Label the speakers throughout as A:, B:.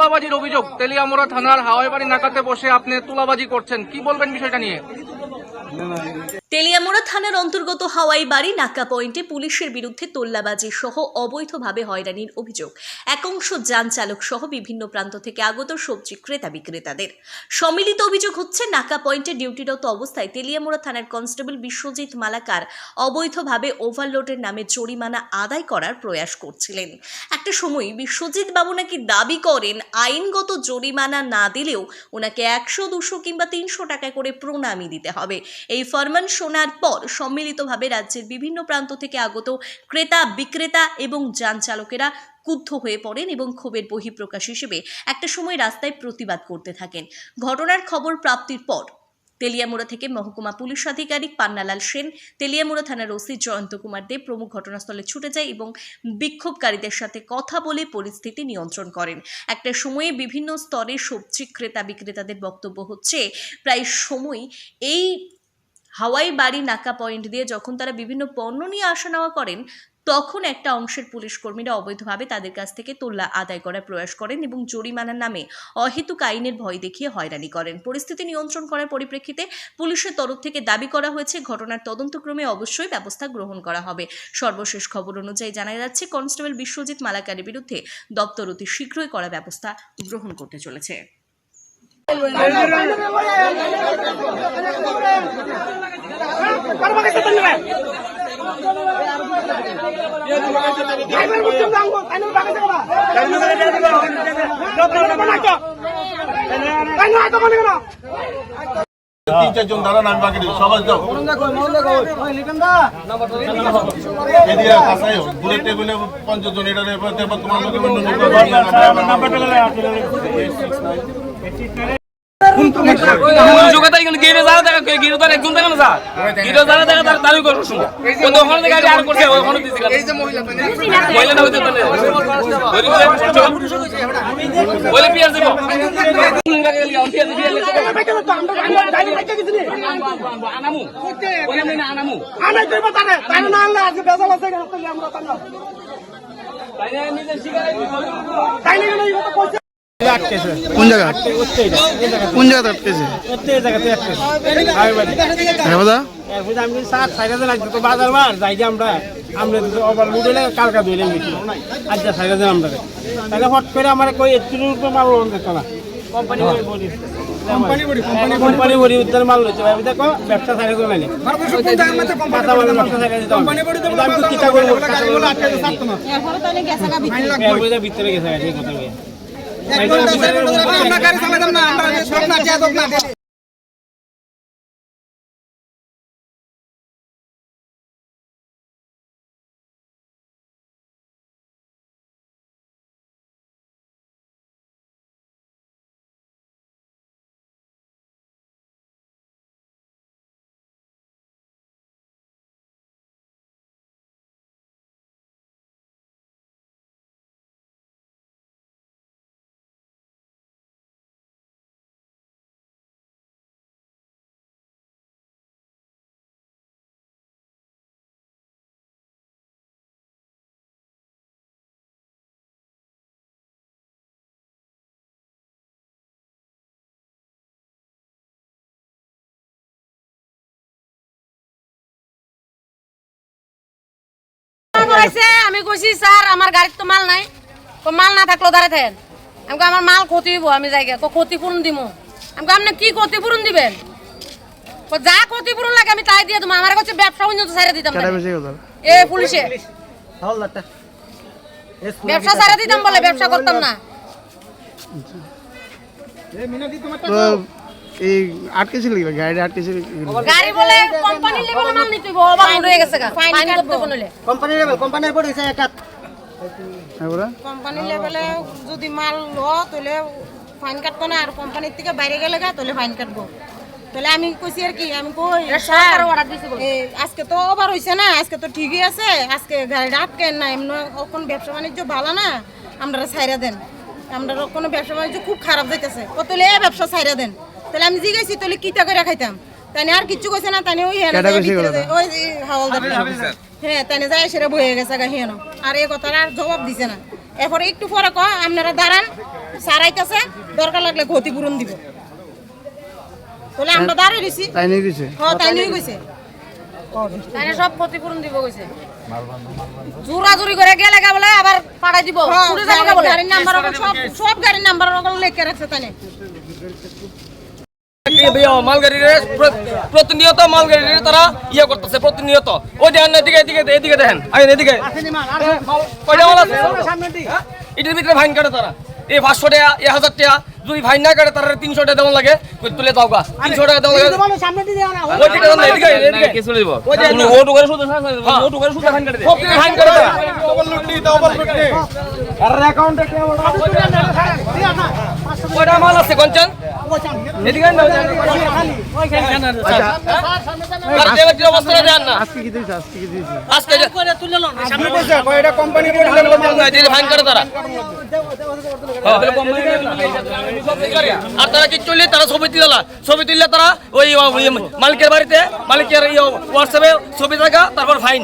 A: তুলাবাজির অভিযোগ তেলিয়ামোড়া থানার হাওয়াইবাড়ি নাকাতে বসে আপনি তুলাবাজি করছেন। কি বলবেন বিষয়টা নিয়ে?
B: তেলিয়ামুড়া থানার অন্তর্গত হাওয়াই বাড়ি নাকা পয়েন্টে পুলিশের বিরুদ্ধে তোল্লাবাজি সহ অবৈধভাবে হয়রানির অভিযোগ। একাংশ যান চালক সহ বিভিন্ন প্রান্ত থেকে আগত সবজি ক্রেতা বিক্রেতাদের। সম্মিলিত অভিযোগ হচ্ছে, নাকা পয়েন্টে ডিউটিরত অবস্থায় তেলিয়ামোড়া থানার কনস্টেবল বিশ্বজিৎ মালাকার অবৈধভাবে ওভারলোডের নামে জরিমানা আদায় করার প্রয়াস করছিলেন। একটা সময় বিশ্বজিৎ বাবু নাকি দাবি করেন, আইনগত জরিমানা না দিলেও ওনাকে একশো, দুশো কিংবা তিনশো টাকা করে প্রণামী দিতে হবে। এই ফরমান শোনার পর সম্মিলিতভাবে রাজ্যের বিভিন্ন প্রান্ত থেকে আগত ক্রেতা, বিক্রেতা এবং যান চালকেরা ক্রুদ্ধ হয়ে পড়েন এবং ক্ষোভের বহিঃপ্রকাশ হিসেবে একটা সময় রাস্তায় প্রতিবাদ করতে থাকেন। ঘটনার খবর প্রাপ্তির পর তেলিয়ামুড়া থেকে মহকুমা পুলিশ আধিকারিক পান্নালাল সেন, তেলিয়ামুড়া থানার ওসি জয়ন্ত কুমার দেব প্রমুখ ঘটনাস্থলে ছুটে যায় এবং বিক্ষোভকারীদের সাথে কথা বলে পরিস্থিতি নিয়ন্ত্রণ করেন। একটা সময়ে বিভিন্ন স্তরে সবজি ক্রেতা বিক্রেতাদের বক্তব্য হচ্ছে, প্রায় সময় এই হাওয়াই বাড়ি নাকা পয়েন্ট দিয়ে যখন তারা বিভিন্ন পণ্য নিয়ে আসা নেওয়া করেন, তখন একটা অংশের পুলিশ কর্মীরা অবৈধভাবে তাদের কাছ থেকে তোল্লা আদায় করার প্রয়াস করেন এবং জরিমানার নামে অহেতুক আইনের ভয় দেখিয়ে হয়রানি করেন। পরিস্থিতি নিয়ন্ত্রণ করার পরিপ্রেক্ষিতে পুলিশের তরফ থেকে দাবি করা হয়েছে, ঘটনার তদন্তক্রমে অবশ্যই ব্যবস্থা গ্রহণ করা হবে। সর্বশেষ খবর অনুযায়ী জানা যাচ্ছে, কনস্টেবল বিশ্বজিৎ মালাকারের বিরুদ্ধে দপ্তর অতি শীঘ্রই করা ব্যবস্থা গ্রহণ করতে চলেছে।
C: তিন চারজন দাঁড়ান আমি বাকি সবাই যাও টেবিলে পঞ্চাশ এটা তোমার
D: যোগ্যতা এখানে গিরে যারা দেখা গিরে তার একজন দেখা না স্যার গিরে যারা দেখা তার দাবি করার সময় কিন্তু ওখানে দেখা আর করছে ওখানে দিছি এই যে মহিলা মহিলা হইতে তাহলে বলে পিয়ার দিব। আনামু। ওখানে না আনামু তাই না নিজে শিকারে?
E: কোন জায়গা? কোন জায়গাতে আটকেছে হ্যাঁ দাদা
F: বাজার মার যাই আমরা আমরা তো ওভার লুডে কালকা ধরে গেছি যা সাইড হাজার আমরা তাহলে হট করে আমার কই একটু উপরে মাল লোন দিত না। কোম্পানি বড়ি কোম্পানি বড়ি উত্তর মাল লইছে ভাই। দেখো ব্যবসা সাইড হাজার লাইনে মাথা মাল ব্যবসা সাইড হাজার কোম্পানি বড়ি আমি তো কিতা করব গাড়িগুলো আটকে থাকতো না। এরপরে ভিতরে গেছে কথা কই আমরা গাড়ি চালাতাম না আমরা সব না যাদব
G: আমি কইছি স্যার আমার গাড়ির তো মাল নাই। তো মাল না থাকল দাঁড়ায় থাকেন। আমি আমার মাল ক্ষতি হইব আমি যাই তো ক্ষতিপূরণ দিব আমি কই, আপনি কি ক্ষতিপূরণ দিবেন? যা ক্ষতিপূরণ লাগে আমি তাই দিয়ে দেবো আমার কাছে ব্যবসা পর্যন্ত ছাড়ে দিতাম এ পুলিশে। ব্যবসা ছাড়ে দিতাম বলে ব্যবসা করতাম না।
E: তো এই আটকেছিল কি গাড়িটা আটকেছিল কি?
G: গাড়ি বলে কোম্পানি লেভেলে মাল নিতে হয়ে গেছে গা। ফাইন করতে বলে।
F: কোম্পানি কোম্পানির পড়ে একটা
E: হ্যাঁ বলা।
G: কোম্পানি লেভেলে যদি মাল ল তাহলে ফাইন কাটবো না। আর কোম্পানির থেকে বাইরে গেলে গা তাহলে ফাইন কাটবো। তাহলে আমি কইছি আর কি আমি কই স্যার এ, আজকে তো ওভার হইছে না আজকে তো ঠিকই আছে। আজকে গাড়িটা আটকেন না এমনি এখন ব্যবসা বাণিজ্য ভালো না। আমরা ছাইরা দেন। আমরা কোনো ব্যবসা বাণিজ্য খুব খারাপ যাইতেছে। ও তাহলে এ ব্যবসা ছাইরা দেন। তাহলে আমি জিগাইছি তাহলে কিতা করে খাইতাম? তাই আর কিচ্ছু কইছে না তাই ওই হেন? ওই হাওলদার হ্যাঁ তাই যায় সেটা বয়ে গেছে গা হেন। আর এই কথার আর জবাব দিছে না। এরপরে একটু পরে কয় আপনারা দাঁড়ান স্যার আইতাছে দরকার লাগলে ক্ষতিপূরণ দিব। তাহলে আমরা দাঁড়িয়ে দিছি
E: তাই নিয়ে গেছে।
G: হ্যাঁ তাই নিয়ে গেছে। তাইলে সব ক্ষতিপূরণ দিব কইছে। জোরাজুরি করে গেলে গা বলে আবার পাঠাই দিব। পুরো জায়গা বলে। গাড়ির নাম্বার সব সব গাড়ির নাম্বার লিখে রাখছে তাই না
D: মালগাড়িরে প্রতিনিয়ত মালগাড়িরে তারা ইয়ে করতেছে প্রতিনিয়ত। ওই দেখেন এদিকে এদিকে এদিকে দেখেন। আইন এদিকে। কয়টা মাল আছে? এটার ভিতরে ফাইন কাটে তারা। এই পাঁচশো টাকা এক হাজার টাকা যদি ফাইন না কাটে তারা তিনশো টাকা দেওয়া লাগে। তুলে দাও গা। তিনশো টাকা দেওয়া লাগে। কয়টা মাল আছে কঞ্চন? মালিকের বাড়িতে মালিকের হোয়াটসঅ্যাপে ছবি থাকা তারপর ফাইন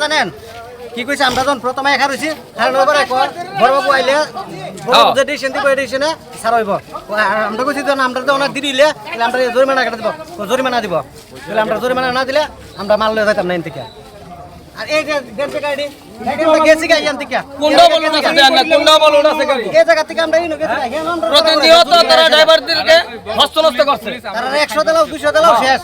H: জানেন কি কইছে? আমরা যখন প্রথমে একা রইছি কারণ ওবার একবার বড়বাবু আইলে বড়বাবু যে ডিসিশন দিব ডিসিশনে সার হইব। আমরা কইছি যখন আমরা যখন দিলে তাহলে আমরা জরিমানা কাটা দিব। জরিমানা দিব। তাহলে আমরা জরিমানা না দিলে আমরা মাল লয়ে যাইতাম না এন থেকে আর এই যে গেছে গাড়ি
D: তারা ড্রাইভারদেরকে করছে।
H: তারা একশো দিলাও দুশো দিলাও শেষ।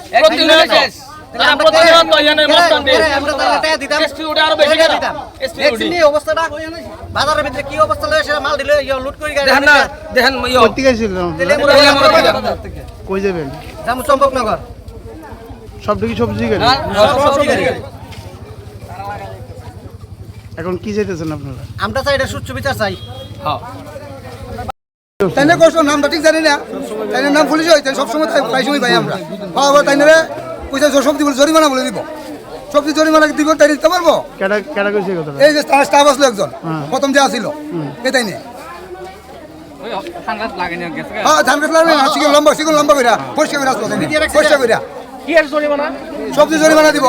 D: এখানে
H: কি অবস্থা লয়ে সেটা মাল দিলে লুট করে গাড়ি
D: দেখেন না দেখেন
E: কোথেকে ছিলাম
H: দিলে
D: এই আমরা
E: কই যাবেন?
H: চম্পকনগর।
E: সবটা কি সবজি গাড়ি?
H: সবজি গাড়ি।
E: এখন কি যেতেছেন আপনারা?
H: আমরা চাই এটা সুচ্চ বিচার চাই।
D: হ্যাঁ।
I: তাই না কষ্ট নামটা ঠিক জানি না। তাই নাম পুলিশ হইতেন সবসময় তাই সময় পাই আমরা। হ্যাঁ তাই না পয়সা সবজি বলে জরিমানা বলে দিব সবজি জরিমানা দিব তাই দিতে পারব?
E: কেডা কেডা কইছে এই
I: যে তার স্টাফ আসলো একজন। প্রথম যে আসিল। এ তাই না হ্যাঁ ধান গাছ লাগবে লম্বা সিগুন লম্বা কইরা পরিষ্কার করে আসলো পরিষ্কার কইরা।
D: কি আর জরিমানা?
I: সবজি জরিমানা দিব।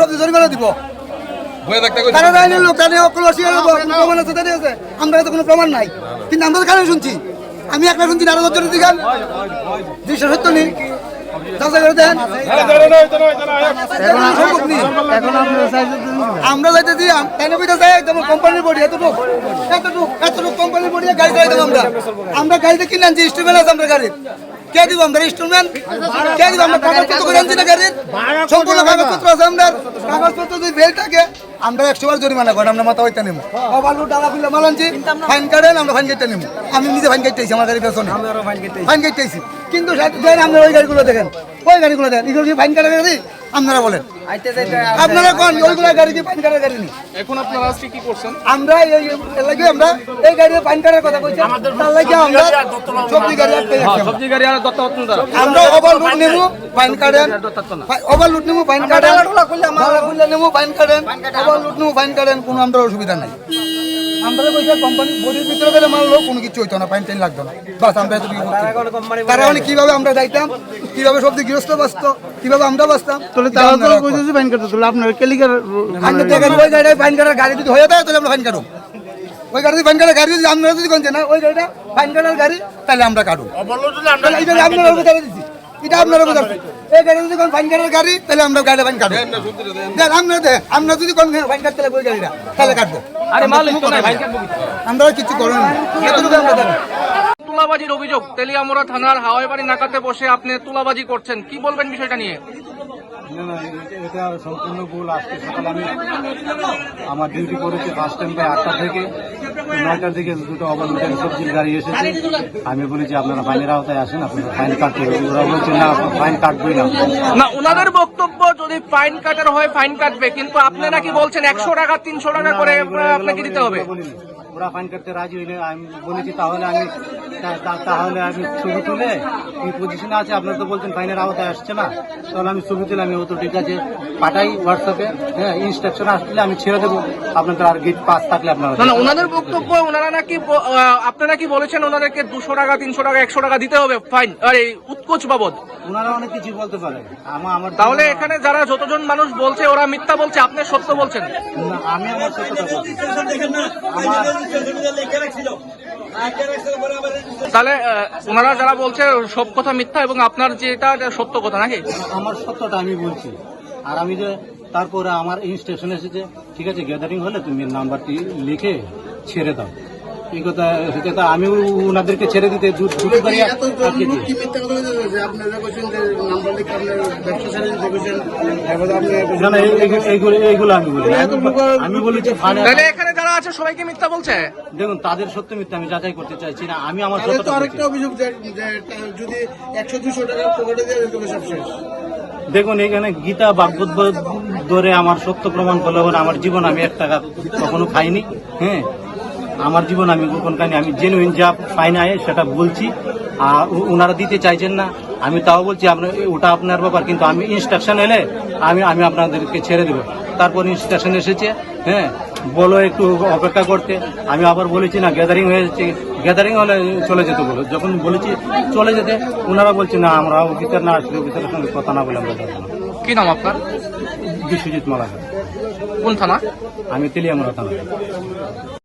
I: সবজি জরিমানা আমরা তো কোনো প্রমাণ নাই। কিন্তু আমরা তো কানে শুনছি। আমি একটা শুনছি আরও দশজনের দিকে। দুইশো সত্তর নেই। আমরা যাইতেছি একদম কোম্পানির বডি এতটুকু এতটুকু এতটুকু কোম্পানির বডি গাড়ি চালাইতাম আমরা। আমরা গাড়িতে কিনে আনছি স্টিমেল আছে আমরা গাড়ির। কে দিব আমরা ইনস্ট্রুমেন্ট কে দিব আমরা কাগজপত্র করে আনছি না গাড়ির? সম্পূর্ণ কাগজপত্র আছে আমরা কাগজপত্র যদি বেল থাকে আমরা একশো বার জরিমানা করেন আমরা মাথা হইতে নেব। বালু ডালা খুলে ফাইন কাটেন আমরা ফাইন কেটে নেব। আমি নিজে ফাইন কেটেছি আমার গাড়ি পেছনে। ফাইন কেটেছি কিন্তু আপনারা ওই গাড়িগুলো দেখেন। ওই গাড়িগুলো দেখেন এগুলো কি ফাইন কাটা গাড়ি? আপনারা বলেন। আপনারা কোন ওইগুলা গাড়ি দিয়ে ফাইন কাটার গাড়ি নি?
A: এখন আপনারা আজকে কি করছেন?
I: আমরা এই লাগি আমরা এই গাড়ি কাটার কথা কইছি। তার লাগি আমরা সবজি গাড়ি আটকে রাখছি
D: সবজি গাড়ি আর দত্ত হচ্ছে না।
I: আমরা ওভারলোড নেব কাটেন। ওভারলোড নেব কাটেন। নেব কাটেন। ওভারলোড নেব কাটেন কোনো আমরা অসুবিধা নাই। আমরা কইছি কোম্পানি বডির ভিতরে গেলে মানলো কোনো কিছু হইতো না ফাইন টাইন লাগতো না। বাস আমরা এতটুকু তারা মানে কীভাবে আমরা যাইতাম কীভাবে সবজি গৃহস্থ বাঁচতো কীভাবে আমরা বাঁচতাম
E: তাহলে তারা তো কইতেছে ফাইন করতে তাহলে আপনারা কেলিকার
I: ফাইন দেখেন ওই গাড়ি ফাইন কাটার গাড়ি যদি হয়ে যায় তাহলে আমরা ফাইন কাটু ওই গাড়ি ফাইন কাটার গাড়ি যদি আমরা যদি কোনছে না ওই গাড়িটা ফাইন কাটার গাড়ি তাহলে আমরা কাটু এটা আপনারা বোঝাতে দিচ্ছি এটা আপনারা বোঝাচ্ছি এই গাড়ি যদি কোন ফাইন কাটার গাড়ি তাহলে আমরা গাড়ি ফাইন আমরা আমরা যদি কোন ফাইন কাটতে ওই গাড়িটা তাহলে কাটবো।
D: আরে মাল তো নাই ভাই
I: আমরা কিছু করেন এতটুকু আমরা দেন
A: তুলাবাজির অভিযোগ তেলিয়ামোড়া থানার হাওয়াই বাড়ি নাকাতে বসে আপনি তুলাবাজি করছেন কি বলবেন বিষয়টা নিয়ে?
J: না না এটা- সম্পূর্ণ ভুল আজকে সকালে আমি আমার ডিউটি করেছি বাস টাইম প্রায় আটটা থেকে। নয়টার দিকে দুটো অবলম্বন সবজির গাড়ি এসেছে। আমি বলেছি আপনারা ফাইনের আওতায় আসেন আপনারা ফাইন কাটতে ওরা বলছে না ফাইন কাটবই না।
A: না ওনাদের বক্তব্য যদি ফাইন কাটার হয় ফাইন কাটবে। কিন্তু আপনি নাকি বলছেন একশো টাকা তিনশো টাকা করে আপনাকে দিতে হবে।
J: ওরা ফাইন করতে রাজি হইলে আমি বলেছি তাহলে আমি তাহলে আমি ছবি তুলে এই পজিশনে আছে আপনারা তো বলছেন ফাইনের আওতায় আসছে না তাহলে আমি ছবি তুলে আমি ও তো ঠিক আছে পাঠাই হোয়াটসঅ্যাপে হ্যাঁ ইনস্ট্রাকশন আসলে আমি ছেড়ে দেবো আপনাদের আর গেট পাস থাকলে আপনারা
A: না ওনাদের বক্তব্য ওনারা নাকি আপনারা কি বলেছেন ওনাদেরকে দুশো টাকা তিনশো টাকা একশো টাকা দিতে হবে? ফাইন আর এই উৎকোচ বাবদ।
J: ওনারা অনেক কিছু বলতে পারে। আমার আমার
A: তাহলে এখানে যারা যতজন মানুষ বলছে ওরা মিথ্যা বলছে আপনি সত্য বলছেন।
J: আমি আমার সত্যটা বলছি।
A: তাহলে ওনারা যারা বলছে সব কথা মিথ্যা এবং আপনার যেটা এটা সত্য কথা নাকি?
J: আমার সত্যটা আমি বলছি। আর আমি যে তারপরে আমার ইনস্ট্রাকশন এসেছে ঠিক আছে গ্যাদারিং হলে তুমি নাম্বারটি লিখে ছেড়ে দাও। এই কথা আমি ওনাদেরকে ছেড়ে দিতে দুটো আটকে দিই।
E: যে যে
J: এইগুলো আমি বলি আমি- আমি বলেছি
A: আছে সবাইকে মিথ্যা বলছে?
J: দেখুন তাদের সত্য মিথ্যা আমি যাচাই করতে চাইছি না আমি আমার
E: তো আরেকটা অভিযোগ যদি একশো দুশো টাকা পকেটে দিয়ে সব শেষ।
J: দেখুন এখানে গীতা বাগবত ধরে আমার সত্য প্রমাণ করলে আমার জীবন আমি এক টাকা কখনো খাইনি হ্যাঁ? আমার জীবন আমি গোপন খাইনি আমি জেনুইন যা ফাইন আয় সেটা বলছি আর ওনারা দিতে চাইছেন না। আমি তাও বলছি আপনার ওটা আপনার ব্যাপার কিন্তু আমি ইনস্ট্রাকশন এলে আমি আমি আপনাদেরকে ছেড়ে দেবো। তারপর ইনস্ট্রাকশন এসেছে হ্যাঁ? বলো একটু অপেক্ষা করতে। আমি আবার বলেছি না গ্যাদারিং হয়ে যাচ্ছে। গ্যাদারিং হলে চলে যেতে বলো। যখন বলেছি চলে যেতে ওনারা বলছে না আমরা অফিসার না আসলে অফিসারের সঙ্গে কথা না বলে আমরা যাব
A: কি নাম আপনার?
J: বিশ্বজিৎ মালাকার।
A: কোন থানা?
J: আমি তেলিয়ামরা থানা।